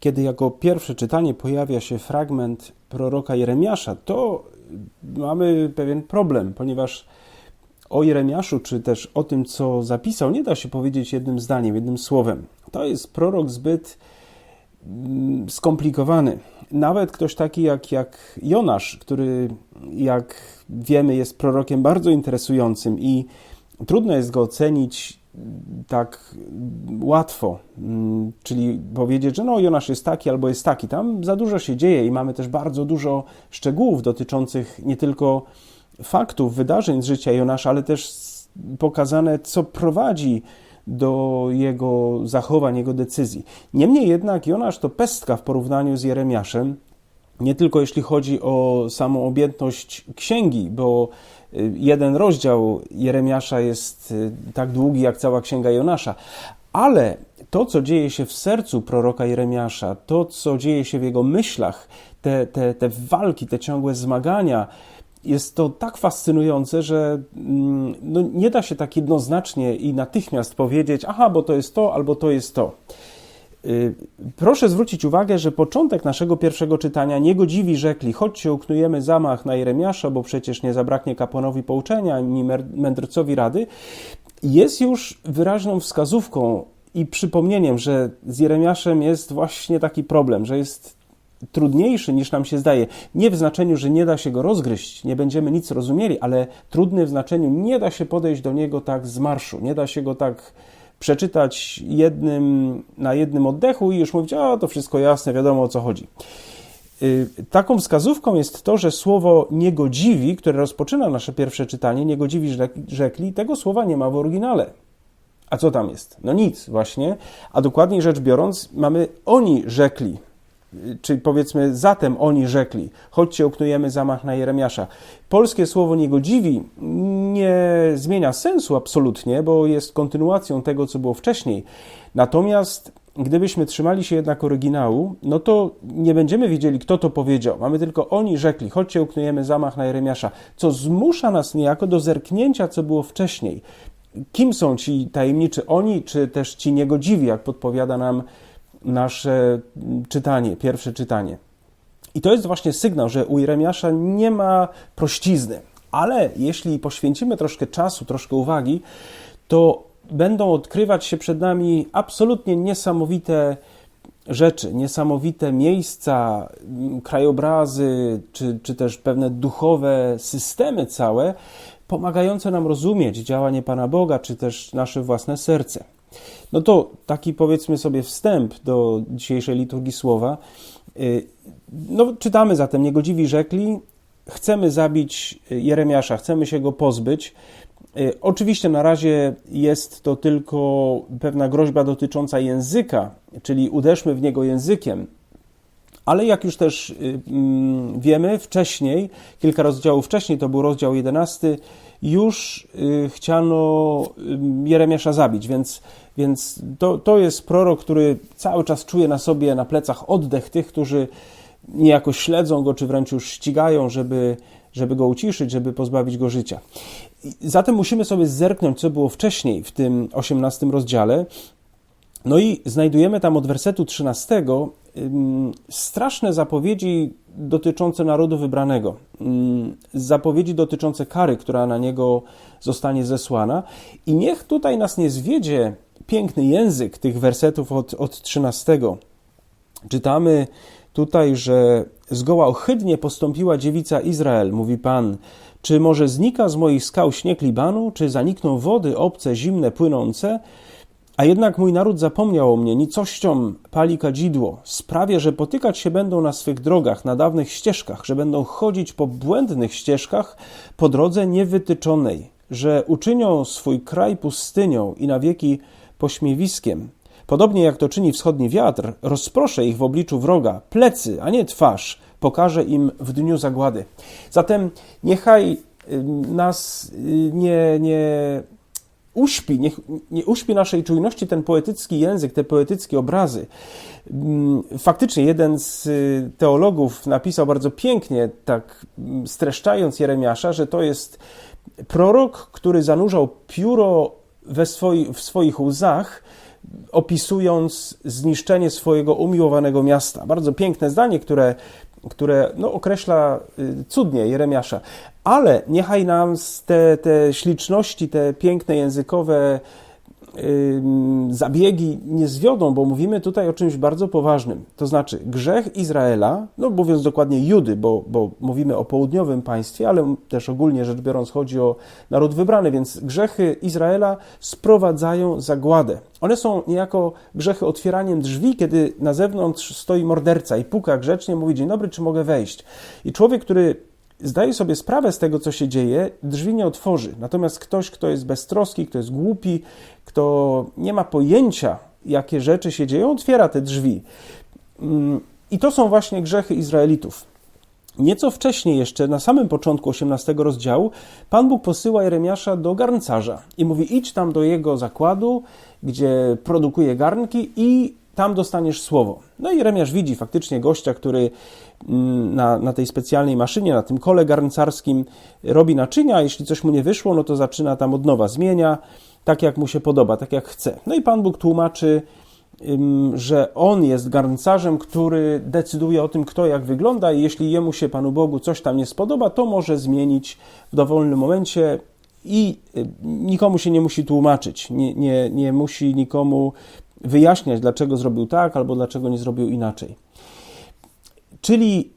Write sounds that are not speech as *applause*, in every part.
kiedy jako pierwsze czytanie pojawia się fragment proroka Jeremiasza, to mamy pewien problem, ponieważ o Jeremiaszu, czy też o tym, co zapisał, nie da się powiedzieć jednym zdaniem, jednym słowem. To jest prorok zbyt mm, skomplikowany. Nawet ktoś taki jak, jak Jonasz, który, jak wiemy, jest prorokiem bardzo interesującym i trudno jest go ocenić tak łatwo, mm, czyli powiedzieć, że no Jonasz jest taki albo jest taki. Tam za dużo się dzieje i mamy też bardzo dużo szczegółów dotyczących nie tylko faktów, wydarzeń z życia Jonasza, ale też pokazane, co prowadzi do jego zachowań, jego decyzji. Niemniej jednak Jonasz to pestka w porównaniu z Jeremiaszem, nie tylko jeśli chodzi o samą objętność księgi, bo jeden rozdział Jeremiasza jest y, tak długi jak cała księga Jonasza, ale to, co dzieje się w sercu proroka Jeremiasza, to, co dzieje się w jego myślach, te, te, te walki, te ciągłe zmagania, jest to tak fascynujące, że mm, no, nie da się tak jednoznacznie i natychmiast powiedzieć, aha, bo to jest to, albo to jest to. Y, proszę zwrócić uwagę, że początek naszego pierwszego czytania nie go dziwi, rzekli, chodźcie, uknujemy zamach na Jeremiasza, bo przecież nie zabraknie kapłanowi pouczenia, ani mędrcowi rady, jest już wyraźną wskazówką i przypomnieniem, że z Jeremiaszem jest właśnie taki problem, że jest trudniejszy niż nam się zdaje. Nie w znaczeniu, że nie da się go rozgryźć, nie będziemy nic rozumieli, ale trudny w znaczeniu nie da się podejść do niego tak z marszu, nie da się go tak przeczytać jednym, na jednym oddechu i już mówić, a to wszystko jasne, wiadomo o co chodzi. Y, taką wskazówką jest to, że słowo niegodziwi, które rozpoczyna nasze pierwsze czytanie, niegodziwi rzekli, tego słowa nie ma w oryginale. A co tam jest? No nic, właśnie. A dokładniej rzecz biorąc, mamy oni rzekli czy powiedzmy zatem oni rzekli, chodźcie, uknujemy zamach na Jeremiasza. Polskie słowo niegodziwi nie zmienia sensu absolutnie, bo jest kontynuacją tego, co było wcześniej. Natomiast gdybyśmy trzymali się jednak oryginału, no to nie będziemy wiedzieli, kto to powiedział. Mamy tylko oni rzekli, chodźcie, uknujemy zamach na Jeremiasza, co zmusza nas niejako do zerknięcia, co było wcześniej. Kim są ci tajemniczy oni, czy też ci niegodziwi, jak podpowiada nam nasze czytanie, pierwsze czytanie. I to jest właśnie sygnał, że u Jeremiasza nie ma prościzny. Ale jeśli poświęcimy troszkę czasu, troszkę uwagi, to będą odkrywać się przed nami absolutnie niesamowite rzeczy, niesamowite miejsca, krajobrazy, czy, czy też pewne duchowe systemy całe, pomagające nam rozumieć działanie Pana Boga, czy też nasze własne serce. No to taki powiedzmy sobie wstęp do dzisiejszej liturgii słowa. Y, no, czytamy zatem, niegodziwi rzekli, chcemy zabić Jeremiasza, chcemy się go pozbyć. Y, oczywiście na razie jest to tylko pewna groźba dotycząca języka, czyli uderzmy w niego językiem. Ale jak już też y, mm, wiemy, wcześniej, kilka rozdziałów wcześniej, to był rozdział 11, już chciano Jeremiasza zabić, więc więc to, to jest prorok, który cały czas czuje na sobie, na plecach oddech tych, którzy niejako śledzą go, czy wręcz już ścigają, żeby, żeby go uciszyć, żeby pozbawić go życia. Zatem musimy sobie zerknąć, co było wcześniej w tym 18 rozdziale. No i znajdujemy tam od wersetu 13 straszne zapowiedzi dotyczące narodu wybranego, zapowiedzi dotyczące kary, która na niego zostanie zesłana. I niech tutaj nas nie zwiedzie piękny język tych wersetów od, od 13. Czytamy tutaj, że zgoła ohydnie postąpiła dziewica Izrael, mówi Pan. Czy może znika z moich skał śnieg Libanu, czy zanikną wody obce, zimne, płynące? A jednak mój naród zapomniał o mnie, nicością pali kadzidło. Sprawia, że potykać się będą na swych drogach, na dawnych ścieżkach, że będą chodzić po błędnych ścieżkach, po drodze niewytyczonej, że uczynią swój kraj pustynią i na wieki pośmiewiskiem. Podobnie jak to czyni wschodni wiatr, rozproszę ich w obliczu wroga, plecy, a nie twarz, pokażę im w dniu zagłady. Zatem niechaj nas y, nie, nie uśpi, niech nie uśpi naszej czujności ten poetycki język, te poetyckie obrazy. Faktycznie jeden z y, teologów napisał bardzo pięknie, tak streszczając Jeremiasza, że to jest prorok, który zanurzał pióro we swoi, w swoich łzach, opisując zniszczenie swojego umiłowanego miasta. Bardzo piękne zdanie, które, które no, określa y, cudnie Jeremiasza. Ale niechaj nam te, te śliczności, te piękne językowe zabiegi nie zwiodą, bo mówimy tutaj o czymś bardzo poważnym. To znaczy grzech Izraela, no mówiąc dokładnie Judy, bo, bo mówimy o południowym państwie, ale też ogólnie rzecz biorąc chodzi o naród wybrany, więc grzechy Izraela sprowadzają zagładę. One są niejako grzechy otwieraniem drzwi, kiedy na zewnątrz stoi morderca i puka grzecznie, mówi dzień dobry, czy mogę wejść? I człowiek, który zdaje sobie sprawę z tego, co się dzieje, drzwi nie otworzy. Natomiast ktoś, kto jest beztroski, kto jest głupi, kto nie ma pojęcia, jakie rzeczy się dzieją, otwiera te drzwi. Mm, I to są właśnie grzechy Izraelitów. Nieco wcześniej, jeszcze na samym początku 18 rozdziału, Pan Bóg posyła Jeremiasza do garncarza i mówi: idź tam do jego zakładu, gdzie produkuje garnki i tam dostaniesz słowo. No i Jeremiasz widzi faktycznie gościa, który na, na tej specjalnej maszynie, na tym kole garncarskim robi naczynia, jeśli coś mu nie wyszło, no to zaczyna tam od nowa, zmienia tak, jak mu się podoba, tak jak chce. No i Pan Bóg tłumaczy, że On jest garncarzem, który decyduje o tym, kto jak wygląda i jeśli jemu się, Panu Bogu, coś tam nie spodoba, to może zmienić w dowolnym momencie i nikomu się nie musi tłumaczyć, nie, nie, nie musi nikomu wyjaśniać, dlaczego zrobił tak albo dlaczego nie zrobił inaczej. Czyli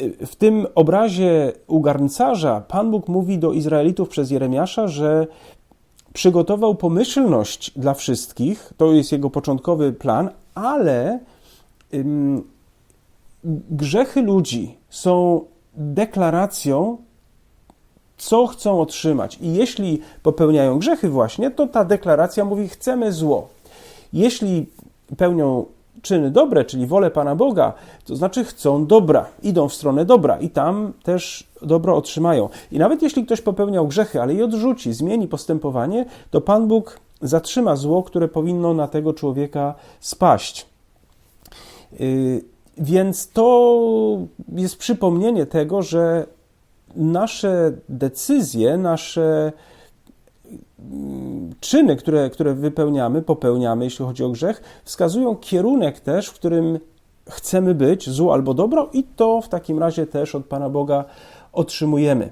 y, w tym obrazie u garncarza Pan Bóg mówi do Izraelitów przez Jeremiasza, że przygotował pomyślność dla wszystkich, to jest jego początkowy plan, ale ym, grzechy ludzi są deklaracją, co chcą otrzymać. I jeśli popełniają grzechy, właśnie, to ta deklaracja mówi: chcemy zło. Jeśli pełnią czyny dobre, czyli wolę Pana Boga, to znaczy chcą dobra, idą w stronę dobra i tam też dobro otrzymają. I nawet jeśli ktoś popełniał grzechy, ale je odrzuci, zmieni postępowanie, to Pan Bóg zatrzyma zło, które powinno na tego człowieka spaść. Yy, więc to jest przypomnienie tego, że nasze decyzje, nasze czyny, które, które wypełniamy, popełniamy, jeśli chodzi o grzech, wskazują kierunek też, w którym chcemy być, zło albo dobro, i to w takim razie też od Pana Boga otrzymujemy.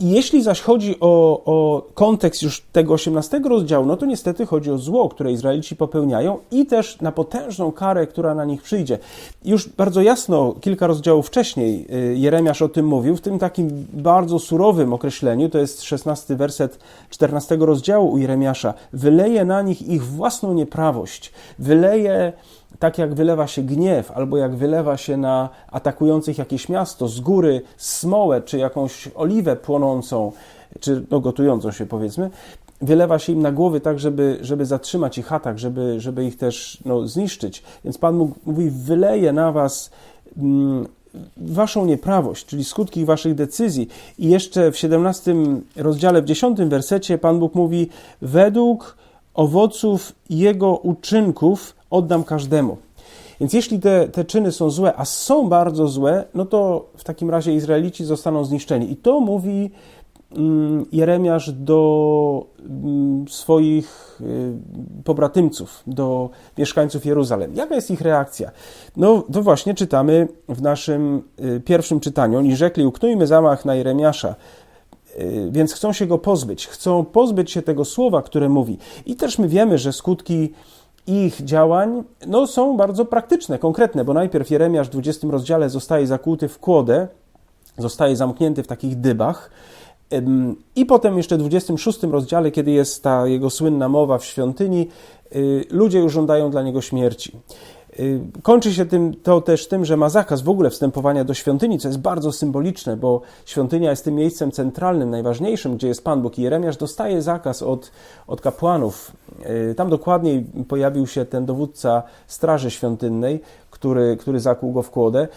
Jeśli zaś chodzi o, o kontekst już tego 18 rozdziału, no to niestety chodzi o zło, które Izraelici popełniają i też na potężną karę, która na nich przyjdzie. Już bardzo jasno, kilka rozdziałów wcześniej, y, Jeremiasz o tym mówił, w tym takim bardzo surowym określeniu, to jest 16 werset 14 rozdziału u Jeremiasza, wyleje na nich ich własną nieprawość, wyleje tak jak wylewa się gniew, albo jak wylewa się na atakujących jakieś miasto z góry smołę, czy jakąś oliwę płonącą, czy no, gotującą się powiedzmy, wylewa się im na głowy tak, żeby, żeby zatrzymać ich atak, żeby, żeby ich też no, zniszczyć. Więc Pan mówi, wyleje na was mm, waszą nieprawość, czyli skutki waszych decyzji. I jeszcze w 17 rozdziale, w 10 wersecie Pan Bóg mówi, według owoców jego uczynków oddam każdemu. Więc jeśli te, te czyny są złe, a są bardzo złe, no to w takim razie Izraelici zostaną zniszczeni. I to mówi mm, Jeremiasz do mm, swoich y, pobratymców, do mieszkańców Jeruzalem. Jaka jest ich reakcja? No to właśnie czytamy w naszym y, pierwszym czytaniu. Oni rzekli, uknujmy zamach na Jeremiasza, y, więc chcą się go pozbyć. Chcą pozbyć się tego słowa, które mówi. I też my wiemy, że skutki ich działań no, są bardzo praktyczne, konkretne, bo najpierw Jeremiasz w 20 rozdziale zostaje zakłuty w kłodę, zostaje zamknięty w takich dybach, i potem jeszcze w 26 rozdziale, kiedy jest ta jego słynna mowa w świątyni, y, ludzie już żądają dla niego śmierci. Y, kończy się tym, to też tym, że ma zakaz w ogóle wstępowania do świątyni, co jest bardzo symboliczne, bo świątynia jest tym miejscem centralnym, najważniejszym, gdzie jest Pan Bóg. I Jeremiasz dostaje zakaz od, od kapłanów. Y, tam dokładniej pojawił się ten dowódca Straży Świątynnej, który, który zakłuł go w kłodę.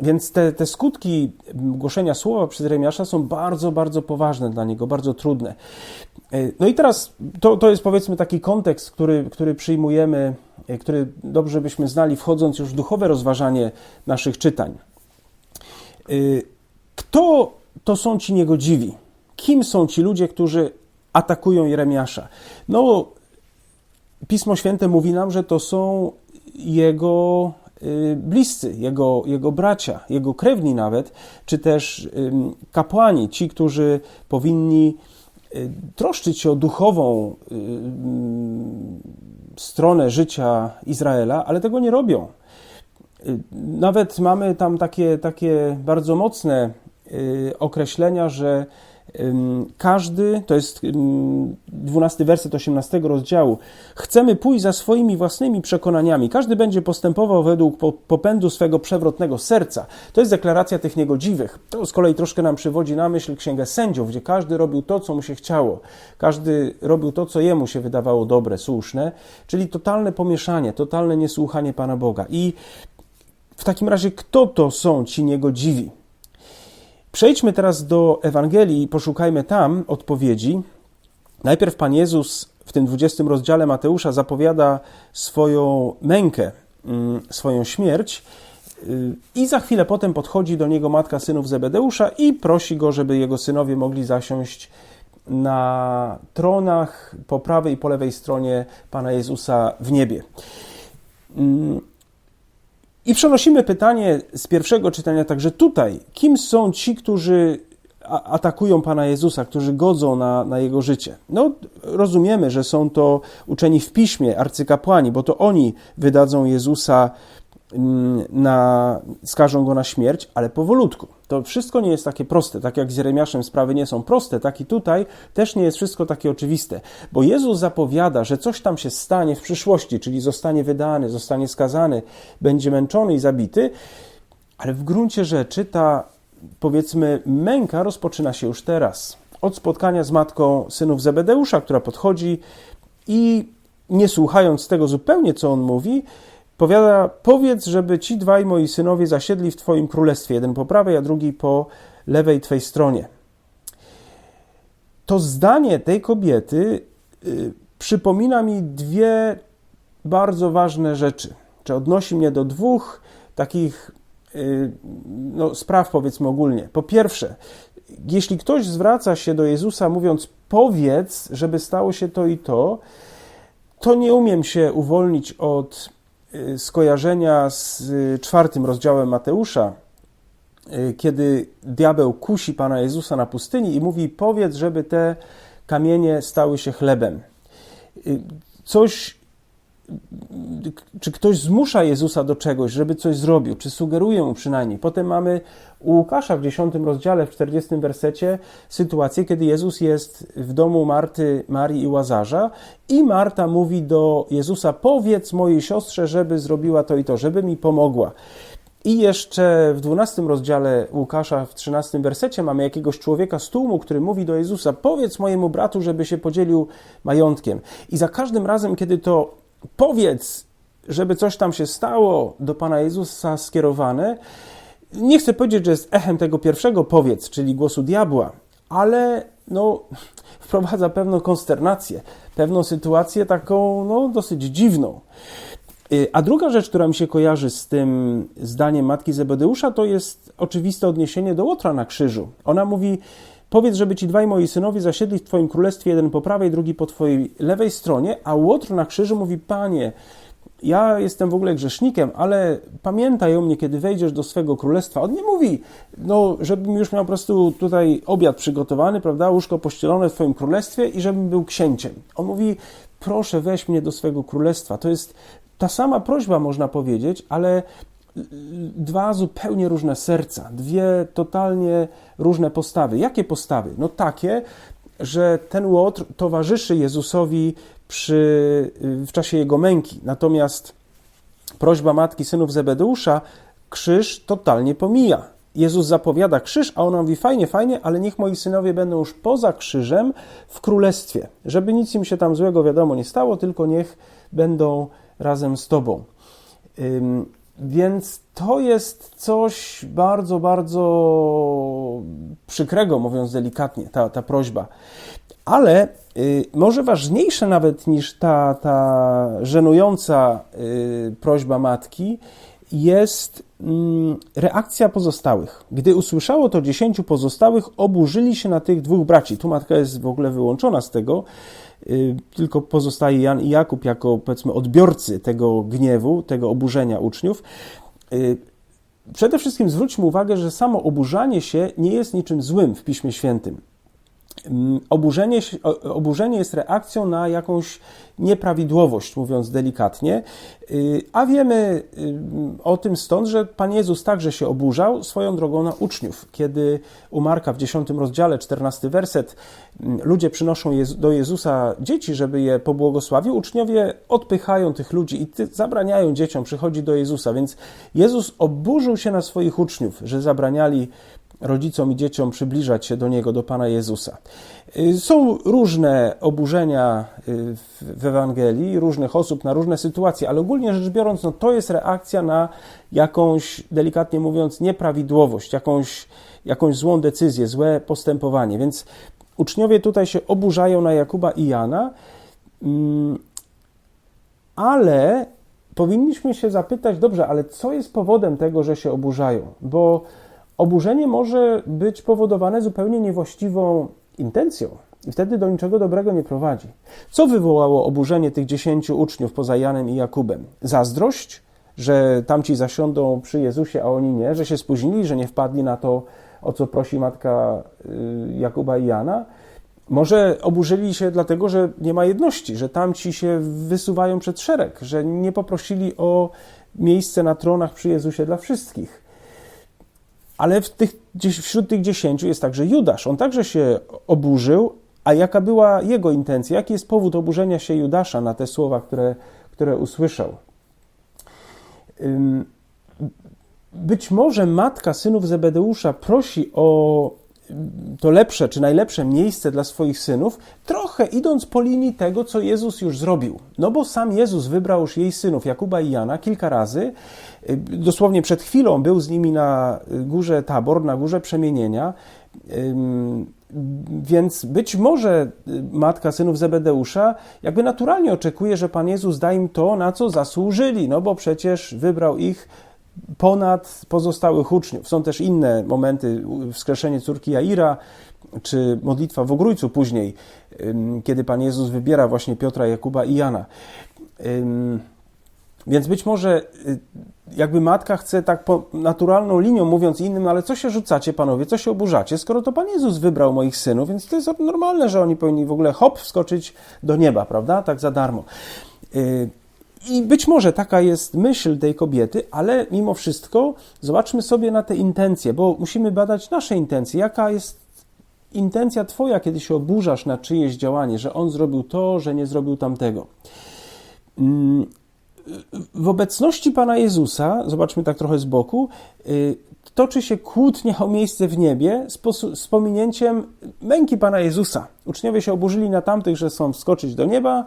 Więc te, te skutki głoszenia słowa przez Jeremiasza są bardzo, bardzo poważne dla niego, bardzo trudne. Y, no i teraz to, to jest powiedzmy taki kontekst, który, który przyjmujemy E, który dobrze byśmy znali, wchodząc już w duchowe rozważanie naszych czytań. E, kto to są ci niegodziwi? Kim są ci ludzie, którzy atakują Jeremiasza? No, Pismo Święte mówi nam, że to są jego bliscy, jego, jego bracia, jego krewni nawet, czy też kapłani, ci, którzy powinni y, troszczyć się o duchową y, stronę życia Izraela, ale tego nie robią. Nawet mamy tam takie, takie bardzo mocne określenia, że każdy, to jest 12 werset 18 rozdziału, chcemy pójść za swoimi własnymi przekonaniami. Każdy będzie postępował według popędu swego przewrotnego serca. To jest deklaracja tych niegodziwych. To z kolei troszkę nam przywodzi na myśl Księgę Sędziów, gdzie każdy robił to, co mu się chciało. Każdy robił to, co jemu się wydawało dobre, słuszne, czyli totalne pomieszanie, totalne niesłuchanie Pana Boga. I w takim razie, kto to są ci niegodziwi? Przejdźmy teraz do Ewangelii i poszukajmy tam odpowiedzi. Najpierw Pan Jezus w tym 20 rozdziale Mateusza zapowiada swoją mękę, mm, swoją śmierć. Y, I za chwilę potem podchodzi do niego matka synów Zebedeusza i prosi go, żeby jego synowie mogli zasiąść na tronach po prawej i po lewej stronie Pana Jezusa w niebie. I przenosimy pytanie z pierwszego czytania także tutaj. Kim są ci, którzy atakują Pana Jezusa, którzy godzą na, na Jego życie? No, rozumiemy, że są to uczeni w piśmie, arcykapłani, bo to oni wydadzą Jezusa na, skażą go na śmierć, ale powolutku. To wszystko nie jest takie proste. Tak jak z Jeremiaszem sprawy nie są proste, tak i tutaj też nie jest wszystko takie oczywiste. Bo Jezus zapowiada, że coś tam się stanie w przyszłości, czyli zostanie wydany, zostanie skazany, będzie męczony i zabity, ale w gruncie rzeczy ta, powiedzmy, męka rozpoczyna się już teraz. Od spotkania z matką synów Zebedeusza, która podchodzi i nie słuchając tego zupełnie, co on mówi, Powiada, powiedz, żeby ci dwaj moi synowie zasiedli w Twoim królestwie, jeden po prawej, a drugi po lewej Twej stronie. To zdanie tej kobiety y, przypomina mi dwie bardzo ważne rzeczy, czy odnosi mnie do dwóch takich y, no, spraw, powiedzmy ogólnie. Po pierwsze, jeśli ktoś zwraca się do Jezusa mówiąc, powiedz, żeby stało się to i to, to nie umiem się uwolnić od skojarzenia z y, czwartym rozdziałem Mateusza, y, kiedy diabeł kusi Pana Jezusa na pustyni i mówi: Powiedz, żeby te kamienie stały się chlebem. Coś, czy ktoś zmusza Jezusa do czegoś, żeby coś zrobił, czy sugeruje mu przynajmniej. Potem mamy u Łukasza w 10 rozdziale, w 40 wersecie, sytuację, kiedy Jezus jest w domu Marty, Marii i Łazarza i Marta mówi do Jezusa, powiedz mojej siostrze, żeby zrobiła to i to, żeby mi pomogła. I jeszcze w 12 rozdziale Łukasza, w 13 wersecie, mamy jakiegoś człowieka z tłumu, który mówi do Jezusa: Powiedz mojemu bratu, żeby się podzielił majątkiem. I za każdym razem, kiedy to powiedz, żeby coś tam się stało, do Pana Jezusa skierowane, nie chcę powiedzieć, że jest echem tego pierwszego powiedz, czyli głosu diabła, ale no, *laughs* wprowadza pewną konsternację, pewną sytuację taką no, dosyć dziwną. Y, a druga rzecz, która mi się kojarzy z tym zdaniem matki Zebedeusza, to jest oczywiste odniesienie do Łotra na krzyżu. Ona mówi: Powiedz, żeby ci dwaj moi synowie zasiedli w Twoim królestwie, jeden po prawej, drugi po Twojej lewej stronie, a Łotr na krzyżu mówi: Panie, ja jestem w ogóle grzesznikiem, ale pamiętaj o mnie, kiedy wejdziesz do swego królestwa. On nie mówi, no, żebym już miał po prostu tutaj obiad przygotowany, prawda, łóżko pościelone w twoim królestwie i żebym był księciem. On mówi, proszę weź mnie do swego królestwa. To jest ta sama prośba, można powiedzieć, ale dwa zupełnie różne serca, dwie totalnie różne postawy. Jakie postawy? No takie, że ten Łotr towarzyszy Jezusowi przy, w czasie jego męki. Natomiast prośba matki synów Zebedeusza krzyż totalnie pomija. Jezus zapowiada krzyż, a ona mówi fajnie, fajnie, ale niech moi synowie będą już poza krzyżem w królestwie. Żeby nic im się tam złego, wiadomo, nie stało, tylko niech będą razem z Tobą. Więc to jest coś bardzo, bardzo przykrego, mówiąc delikatnie, ta, ta prośba. Ale y, może ważniejsze nawet niż ta, ta żenująca y, prośba matki jest mm, reakcja pozostałych. Gdy usłyszało to dziesięciu pozostałych, oburzyli się na tych dwóch braci. Tu matka jest w ogóle wyłączona z tego, y, tylko pozostaje Jan i Jakub jako, powiedzmy, odbiorcy tego gniewu, tego oburzenia uczniów. Y, przede wszystkim zwróćmy uwagę, że samo oburzanie się nie jest niczym złym w Piśmie Świętym. Mm, oburzenie, oburzenie jest reakcją na jakąś nieprawidłowość, mówiąc delikatnie, y, a wiemy y, o tym stąd, że Pan Jezus także się oburzał swoją drogą na uczniów. Kiedy u Marka w 10 rozdziale, 14 werset, mm, ludzie przynoszą do Jezusa dzieci, żeby je pobłogosławił, uczniowie odpychają tych ludzi i zabraniają dzieciom przychodzić do Jezusa, więc Jezus oburzył się na swoich uczniów, że zabraniali rodzicom i dzieciom przybliżać się do Niego, do Pana Jezusa. Y, są różne oburzenia y, w Ewangelii, różnych osób na różne sytuacje, ale ogólnie rzecz biorąc, no to jest reakcja na jakąś, delikatnie mówiąc, nieprawidłowość, jakąś, jakąś złą decyzję, złe postępowanie. Więc uczniowie tutaj się oburzają na Jakuba i Jana, mm, ale powinniśmy się zapytać, dobrze, ale co jest powodem tego, że się oburzają? Bo oburzenie może być powodowane zupełnie niewłaściwą intencją i wtedy do niczego dobrego nie prowadzi. Co wywołało oburzenie tych dziesięciu uczniów poza Janem i Jakubem? Zazdrość, że tamci zasiądą przy Jezusie, a oni nie, że się spóźnili, że nie wpadli na to, o co prosi matka y, Jakuba i Jana. Może oburzyli się dlatego, że nie ma jedności, że tamci się wysuwają przed szereg, że nie poprosili o miejsce na tronach przy Jezusie dla wszystkich. Ale tych, wśród tych dziesięciu jest także Judasz. On także się oburzył, a jaka była jego intencja? Jaki jest powód oburzenia się Judasza na te słowa, które, które usłyszał? Być może matka synów Zebedeusza prosi o to lepsze czy najlepsze miejsce dla swoich synów, trochę idąc po linii tego, co Jezus już zrobił. No bo sam Jezus wybrał już jej synów, Jakuba i Jana, kilka razy. Dosłownie przed chwilą był z nimi na górze Tabor, na górze przemienienia. Więc być może matka synów Zebedeusza jakby naturalnie oczekuje, że Pan Jezus da im to, na co zasłużyli, no bo przecież wybrał ich ponad pozostałych uczniów. Są też inne momenty, wskrzeszenie córki Jaira, czy modlitwa w Ogrójcu później, kiedy Pan Jezus wybiera właśnie Piotra, Jakuba i Jana. Więc być może y, jakby matka chce tak naturalną linią mówiąc innym, no ale co się rzucacie panowie, co się oburzacie, skoro to Pan Jezus wybrał moich synów, więc to jest normalne, że oni powinni w ogóle hop wskoczyć do nieba, prawda, tak za darmo. Y, i być może taka jest myśl tej kobiety, ale mimo wszystko zobaczmy sobie na te intencje, bo musimy badać nasze intencje. Jaka jest intencja Twoja, kiedy się oburzasz na czyjeś działanie, że on zrobił to, że nie zrobił tamtego? Mm, w obecności Pana Jezusa, zobaczmy tak trochę z boku, y, toczy się kłótnia o miejsce w niebie z, z pominięciem męki Pana Jezusa. Uczniowie się oburzyli na tamtych, że są wskoczyć do nieba,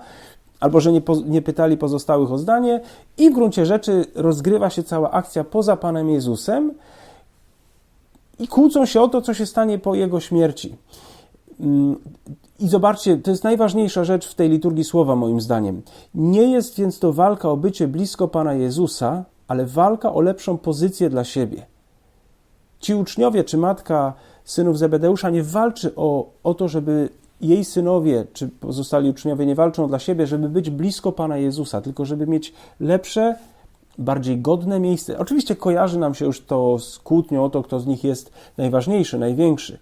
albo że nie, po, nie pytali pozostałych o zdanie, i w gruncie rzeczy rozgrywa się cała akcja poza Panem Jezusem i kłócą się o to, co się stanie po Jego śmierci. I zobaczcie, to jest najważniejsza rzecz w tej liturgii słowa, moim zdaniem. Nie jest więc to walka o bycie blisko Pana Jezusa, ale walka o lepszą pozycję dla siebie. Ci uczniowie czy matka synów Zebedeusza nie walczy o, o to, żeby jej synowie czy pozostali uczniowie nie walczą dla siebie, żeby być blisko Pana Jezusa, tylko żeby mieć lepsze, bardziej godne miejsce. Oczywiście kojarzy nam się już to z kłótnią o to, kto z nich jest najważniejszy, największy.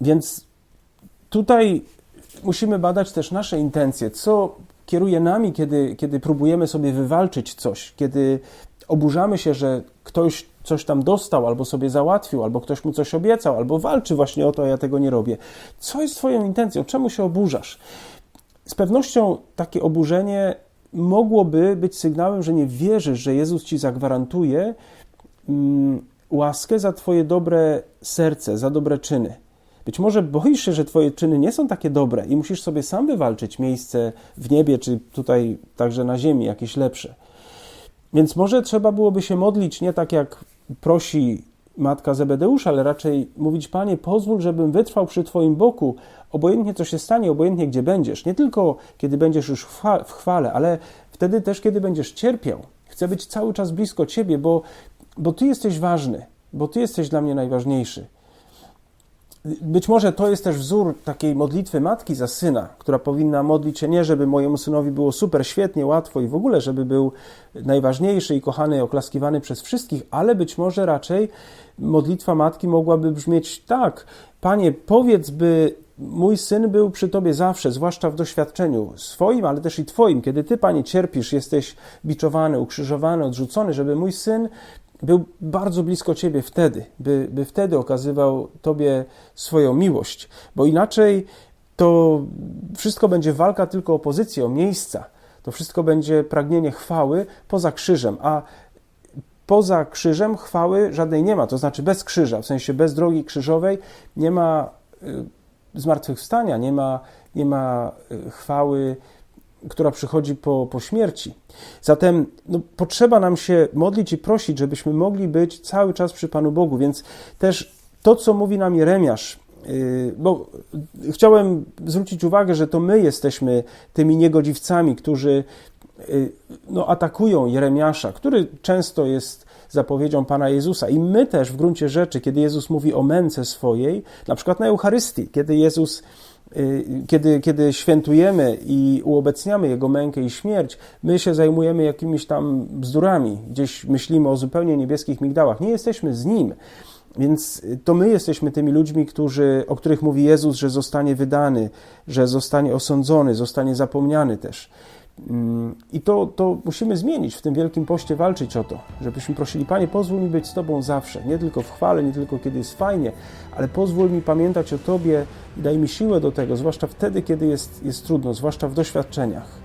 Więc tutaj musimy badać też nasze intencje, co kieruje nami, kiedy, kiedy próbujemy sobie wywalczyć coś, kiedy oburzamy się, że ktoś coś tam dostał, albo sobie załatwił, albo ktoś mu coś obiecał, albo walczy właśnie o to, a ja tego nie robię. Co jest Twoją intencją? Czemu się oburzasz? Z pewnością takie oburzenie mogłoby być sygnałem, że nie wierzysz, że Jezus Ci zagwarantuje mm, łaskę za Twoje dobre serce, za dobre czyny. Być może boisz się, że Twoje czyny nie są takie dobre i musisz sobie sam wywalczyć miejsce w niebie, czy tutaj także na ziemi, jakieś lepsze. Więc może trzeba byłoby się modlić nie tak jak prosi matka Zebedeusza, ale raczej mówić: Panie, pozwól, żebym wytrwał przy Twoim boku, obojętnie co się stanie, obojętnie gdzie będziesz. Nie tylko kiedy będziesz już w chwale, ale wtedy też, kiedy będziesz cierpiał. Chcę być cały czas blisko Ciebie, bo, bo Ty jesteś ważny, bo Ty jesteś dla mnie najważniejszy. Być może to jest też wzór takiej modlitwy matki za syna, która powinna modlić się nie, żeby mojemu synowi było super, świetnie, łatwo i w ogóle, żeby był najważniejszy i kochany, oklaskiwany przez wszystkich, ale być może raczej modlitwa matki mogłaby brzmieć tak: Panie, powiedz, by mój syn był przy Tobie zawsze, zwłaszcza w doświadczeniu swoim, ale też i Twoim. Kiedy Ty, Panie, cierpisz, jesteś biczowany, ukrzyżowany, odrzucony, żeby mój syn był bardzo blisko Ciebie wtedy, by, by wtedy okazywał Tobie swoją miłość, bo inaczej to wszystko będzie walka tylko o pozycję, o miejsca. To wszystko będzie pragnienie chwały poza krzyżem, a poza krzyżem chwały żadnej nie ma, to znaczy bez krzyża, w sensie bez drogi krzyżowej nie ma y, zmartwychwstania, nie ma, nie ma y, chwały która przychodzi po, po śmierci. Zatem no, potrzeba nam się modlić i prosić, żebyśmy mogli być cały czas przy Panu Bogu. Więc też to, co mówi nam Jeremiasz, yy, bo chciałem zwrócić uwagę, że to my jesteśmy tymi niegodziwcami, którzy yy, no, atakują Jeremiasza, który często jest zapowiedzią Pana Jezusa. I my też w gruncie rzeczy, kiedy Jezus mówi o męce swojej, na przykład na Eucharystii, kiedy Jezus Y, kiedy, kiedy świętujemy i uobecniamy Jego mękę i śmierć, my się zajmujemy jakimiś tam bzdurami, gdzieś myślimy o zupełnie niebieskich migdałach. Nie jesteśmy z Nim. Więc to my jesteśmy tymi ludźmi, którzy, o których mówi Jezus, że zostanie wydany, że zostanie osądzony, zostanie zapomniany też. I to, to musimy zmienić, w tym wielkim poście walczyć o to, żebyśmy prosili, Panie, pozwól mi być z Tobą zawsze, nie tylko w chwale, nie tylko kiedy jest fajnie, ale pozwól mi pamiętać o Tobie i daj mi siłę do tego, zwłaszcza wtedy, kiedy jest, jest trudno, zwłaszcza w doświadczeniach.